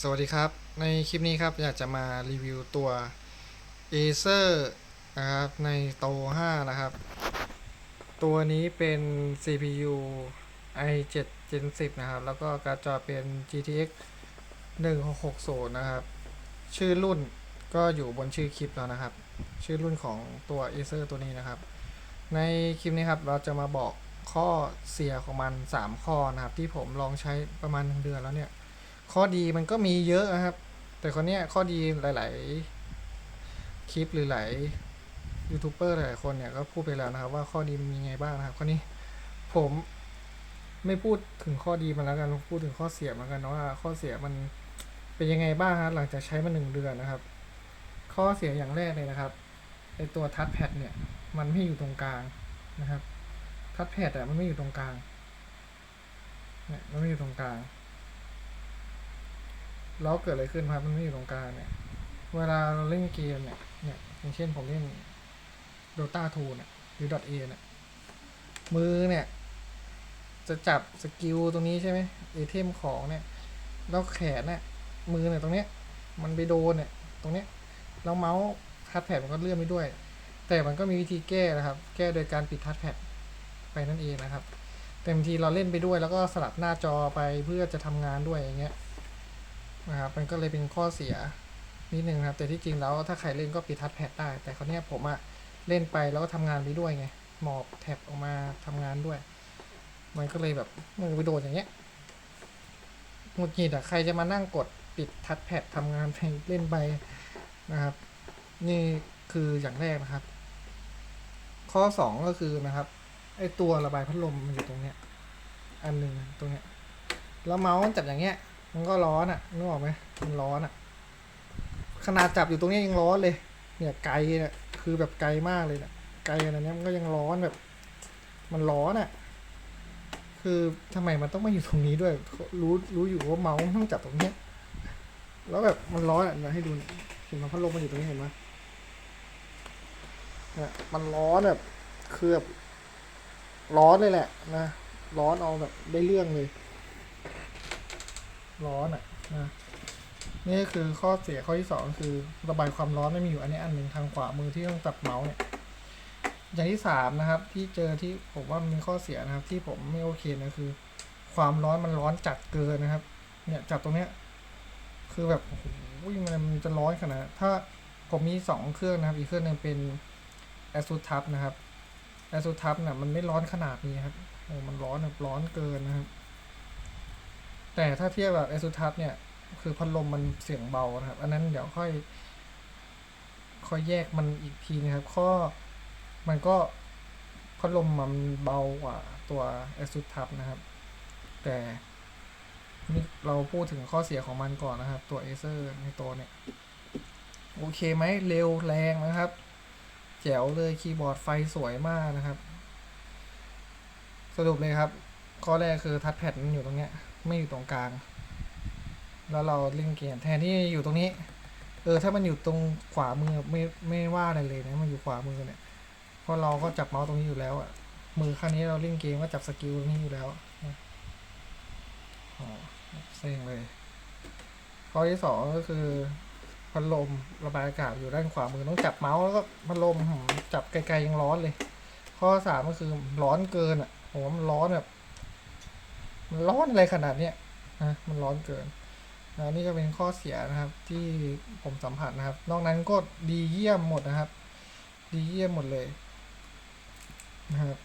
สวัสดีครับ ในคลิปนี้ครับอยากจะมารีวิวตัว Acer นะครับในโต5นะครับ ตัวนี้เป็น CPU i7 Gen 10 นะครับ แล้วก็การ์ดจอเป็น GTX 1660 นะครับ ชื่อรุ่นก็อยู่บนชื่อคลิปแล้วนะครับ ชื่อรุ่นของตัว Acer ตัวนี้นะครับ ในคลิปนี้ครับเราจะมาบอกข้อเสียของมัน 3 ข้อนะครับ ที่ผมลองใช้ประมาณ1เดือนแล้วเนี่ย ข้อดีมันก็มีเยอะนะครับ แต่คนเนี้ยข้อดีหลาย ๆ คลิปหรือหลายยูทูบเบอร์หลายคนเนี่ยก็พูดไปแล้วนะครับ ว่าข้อดีมันมีไงบ้างนะครับข้อนี้ผมไม่พูดถึงข้อดีมันแล้วกันพูดถึงข้อเสียมันกันนะว่าข้อเสียมันเป็นยังไงบ้างครับหลังจากใช้มาหนึ่งเดือนนะครับ ข้อเสียอย่างแรกเลยนะครับไอตัวทัชแพดเนี่ยมันไม่อยู่ตรงกลางนะครับทัชแพดอะมันไม่อยู่ตรงกลางเนี่ยมันไม่อยู่ตรงกลาง แล้วเกิดอะไรขึ้นครับ มันไม่อยู่ตรงกลางเนี่ย เวลาเราเล่นเกมเนี่ย เนี่ย อย่างเช่นผมเล่น Dota 2เนี่ย หรือ .a เนี่ย มือเนี่ย จะจับสกิลตรงนี้ใช่ไหมไอเทมของเนี่ย แล้วแขนเนี่ย มือเนี่ยตรงเนี้ย มันไปโดนเนี่ย ตรงเนี้ย แล้วเมาส์ทัชแพดมันก็เลื่อนไปด้วย แต่มันก็มีวิธีแก้นะครับ แก้โดยการปิดทัชแพดไปนั่นเองนะครับแต่บางทีเราเล่นไปด้วยแล้วก็สลับหน้าจอไปเพื่อจะทำงานด้วยอย่างเงี้ย นะครับมันก็เลยเป็นข้อเสียนิดนึงนะครับ แต่ที่จริงแล้วถ้าใครเล่นก็ปิดทัชแพดได้ แต่คราวเนี้ยผมอะเล่นไปแล้วก็ทำงานไปด้วยไง หมอบแท็บออกมาทำงานด้วย มันก็เลยแบบมือไปโดนอย่างเงี้ยหงุดหงิดอะใครจะมานั่งกดปิดทัชแพดทำงานไปเล่นไปนะครับ นี่คืออย่างแรกนะครับ ข้อสองก็คือนะครับไอตัวระบายพัดลมมันอยู่ตรงเนี้ยอันหนึ่งตรงเนี้ยแล้วเมาส์จับอย่างเงี้ย มันก็ร้อนอะนึกออกไหมมันร้อนอะ ขนาดจับอยู่ตรงนี้ยังร้อนเลย เนี่ยไกลเนี่ยคือแบบไกลมากเลยเนี่ยไกลขนาดนี้มันก็ยังร้อนแบบ มันร้อนอะ คือทำไมมันต้องมาอยู่ตรงนี้ด้วย รู้รู้อยู่ว่าเมาส์มันต้องจับตรงเนี้ยแล้วแบบมันร้อนอะเดี๋ยวให้ดูเห็นไหมพัดลมมันอยู่ตรงนี้เห็นไหมเนี่ยมันร้อนแบบคือแบบร้อนเลยแหละนะ ร้อนเอาแบบได้เรื่องเลย ร้อนอะนะนี่คือข้อเสียข้อที่สองคือระบายความร้อนไม่มีอยู่อันนี้อันหนึ่งทางขวามือที่ต้องจับเมาส์เนี่ยอย่างที่สามนะครับ ที่เจอที่ผมว่ามีข้อเสียนะครับ ที่ผมไม่โอเคนะคือ ความร้อนมันร้อนจัดเกินนะครับ เนี่ยจับตรงเนี้ยคือแบบโอ้โหมันมันจะร้อนขนาดถ้าผมมีสองเครื่องนะครับ อีกเครื่องหนึงเป็น ASUS TUF นะครับ ASUS TUF น่ะมันไม่ร้อนขนาดนี้ครับโอ้มันร้อนแบบร้อนเกินนะครับ แต่ถ้าเทียบแบบเอซูทัสเนี่ย คือพัดลมมันเสียงเบานะครับ อันนั้นเดี๋ยวค่อย ค่อยแยกมันอีกทีนะครับ ข้อมันก็พัดลมมันเบากว่าตัวเอซูทัสนะครับ แต่นี่เราพูดถึงข้อเสียของมันก่อนนะครับ ตัวเอเซอร์ในตัวเนี่ย โอเคไหมเร็วแรงนะครับ แจ๋วเลยคีย์บอร์ดไฟสวยมากนะครับ สรุปเลยครับ ข้อแรกคือทัชแพดมันอยู่ตรงเนี้ย ไม่อยู่ตรงกลาง แล้วเราเล่นเกมแทนที่อยู่ตรงนี้ เออถ้ามันอยู่ตรงขวามือไม่ไม่ว่าอะไรเลยนะมันอยู่ขวามือเนี่ยเพราะเราก็จับเมาส์ตรงนี้อยู่แล้วอะมือข้างนี้เราเล่นเกมก็จับสกิลตรงนี้อยู่แล้วนะอ๋อเซ็งเลยข้อที่สองก็คือพัดลมระบายอากาศอยู่ด้านขวามือต้องจับเมาส์แล้วก็พัดลมจับไกลๆยังร้อนเลย ข้อสามก็คือร้อนเกินอะโหมันร้อนแบบ มันร้อนอะไรขนาดเนี้ยนะมันร้อนเกินนะนี่ก็เป็นข้อเสียนะครับที่ผมสัมผัสนะครับ นอกนั้นก็ดีเยี่ยมหมดนะครับ ดีเยี่ยมหมดเลยนะครับ